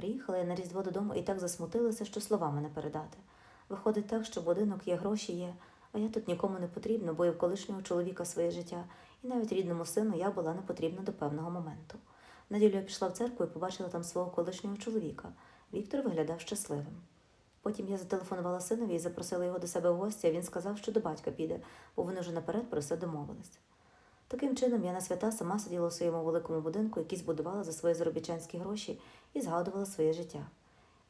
Приїхала я на Різдво додому і так засмутилася, що словами не передати. Виходить так, що будинок є, гроші є, а я тут нікому не потрібна, бо і в колишнього чоловіка своє життя, і навіть рідному сину я була не потрібна до певного моменту. В неділю я пішла в церкву і побачила там свого колишнього чоловіка. Віктор виглядав щасливим. Потім я зателефонувала синові і запросила його до себе в гості, а він сказав, що до батька піде, бо вони вже наперед про все домовились. Таким чином, я на свята сама сиділа у своєму великому будинку, який збудувала за свої заробітчанські гроші, і згадувала своє життя.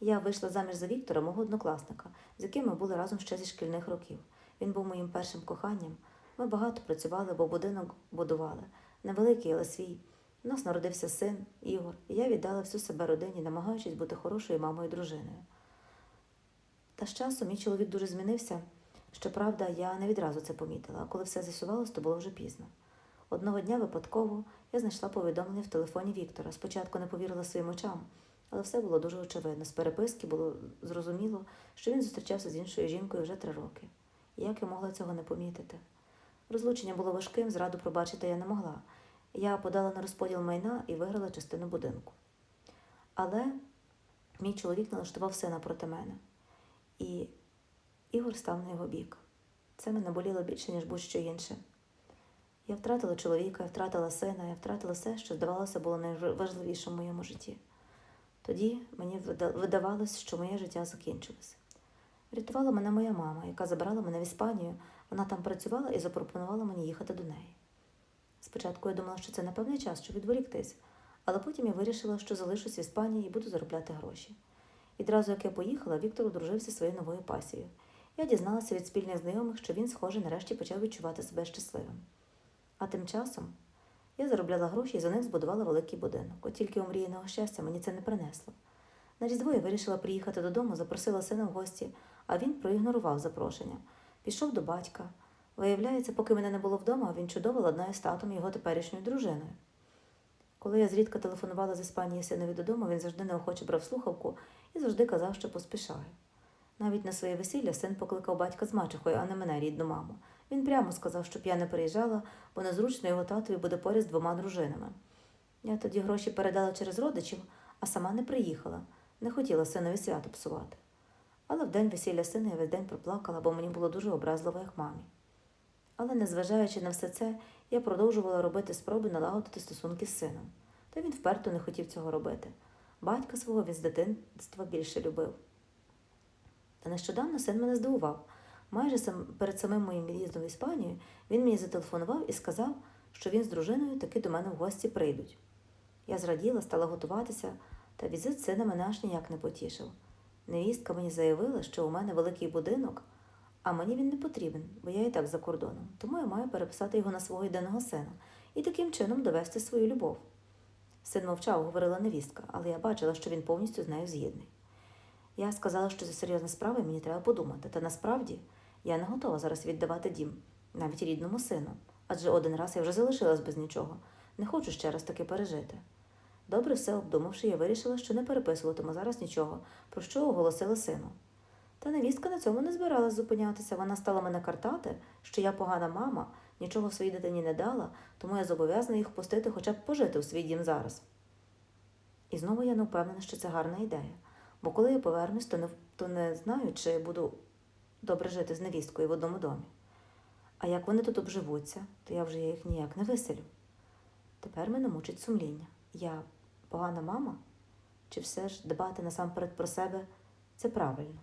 Я вийшла заміж за Віктора, мого однокласника, з яким ми були разом ще зі шкільних років. Він був моїм першим коханням. Ми багато працювали, бо будинок будували. Невеликий, але свій. У нас народився син, Ігор, і я віддала всю себе родині, намагаючись бути хорошою мамою і дружиною. Та з часом мій чоловік дуже змінився. Щоправда, я не відразу це помітила, а коли все з'ясувалось, то було вже пізно. Одного дня випадково я знайшла повідомлення в телефоні Віктора. Спочатку не повірила своїм очам, але все було дуже очевидно. З переписки було зрозуміло, що він зустрічався з іншою жінкою вже три роки. І як я могла цього не помітити? Розлучення було важким, зраду пробачити я не могла. Я подала на розподіл майна і виграла частину будинку. Але мій чоловік налаштував сина проти мене. І Ігор став на його бік. Це мене боліло більше, ніж будь-що інше. Я втратила чоловіка, я втратила сина, я втратила все, що здавалося було найважливішим в моєму житті. Тоді мені вида- видавалось, що моє життя закінчилося. Рятувала мене моя мама, яка забрала мене в Іспанію. Вона там працювала і запропонувала мені їхати до неї. Спочатку я думала, що це на певний час, щоб відволіктись, але потім я вирішила, що залишусь в Іспанії і буду заробляти гроші. Відразу як я поїхала, Віктор одружився своєю новою пасією. Я дізналася від спільних знайомих, що він, схоже, нарешті почав відчувати себе щасливим. А тим часом я заробляла гроші і за них збудувала великий будинок. От тільки омріяного щастя мені це не принесло. На Різдво я вирішила приїхати додому, запросила сина в гості, а він проігнорував запрошення. Пішов до батька. Виявляється, поки мене не було вдома, він чудово ладнає з татом його теперішньою дружиною. Коли я зрідка телефонувала з Іспанії синові додому, він завжди неохоче брав слухавку і завжди казав, що поспішає. Навіть на своє весілля син покликав батька з мачехою, а не мене, рідну маму. Він прямо сказав, щоб я не переїжджала, бо незручно його татові буде поряд з двома дружинами. Я тоді гроші передала через родичів, а сама не приїхала, не хотіла синові свято псувати. Але в день весілля сина я весь день проплакала, бо мені було дуже образливо, як мамі. Але, незважаючи на все це, я продовжувала робити спроби налагодити стосунки з сином. Та він вперто не хотів цього робити. Батька свого він з дитинства більше любив. Та нещодавно син мене здивував. Майже сам, перед самим моїм від'їздом в Іспанію він мені зателефонував і сказав, що він з дружиною таки до мене в гості прийдуть. Я зраділа, стала готуватися, та візит сина мене аж ніяк не потішив. Невістка мені заявила, що у мене великий будинок, а мені він не потрібен, бо я і так за кордоном, тому я маю переписати його на свого єдиного сина і таким чином довести свою любов. Син мовчав, говорила невістка, але я бачила, що він повністю з нею згідний. Я сказала, що це серйозна справа і мені треба подумати, та насправді я не готова зараз віддавати дім, навіть рідному сину, адже один раз я вже залишилась без нічого, не хочу ще раз таки пережити. Добре все обдумавши, я вирішила, що не переписуватиму зараз нічого, про що оголосила сину. Та невістка на цьому не збиралась зупинятися. Вона стала мене картати, що я погана мама, нічого своїй дитині не дала, тому я зобов'язана їх пустити хоча б пожити у свій дім зараз. І знову я не впевнена, що це гарна ідея, бо коли я повернусь, то не, то не знаю, чи буду добре жити з невісткою в одному домі. А як вони тут обживуться, то я вже їх ніяк не виселю. Тепер мене мучить сумління. Я погана мама? Чи все ж дбати насамперед про себе це правильно?